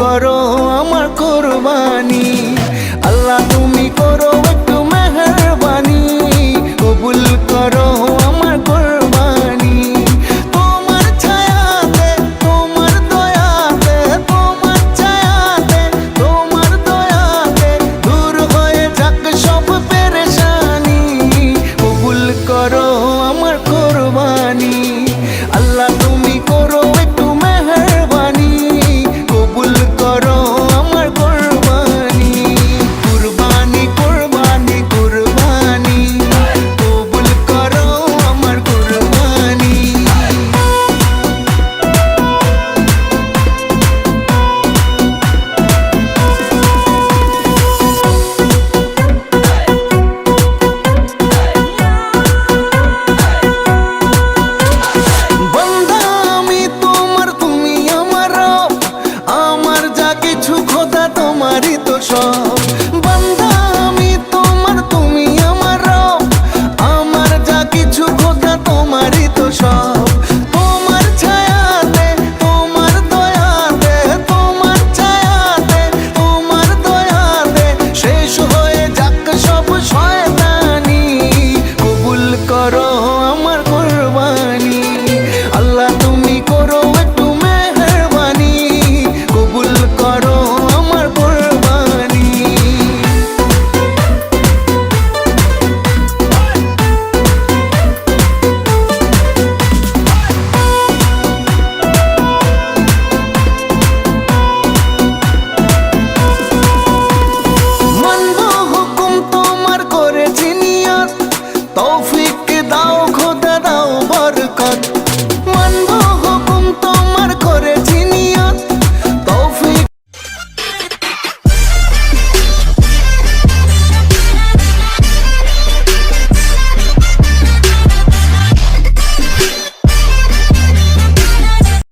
করো আমার কোরবানি। আল্লাহ তুমি করো তোমারই তো সব। বান্ধা আমি তো dá o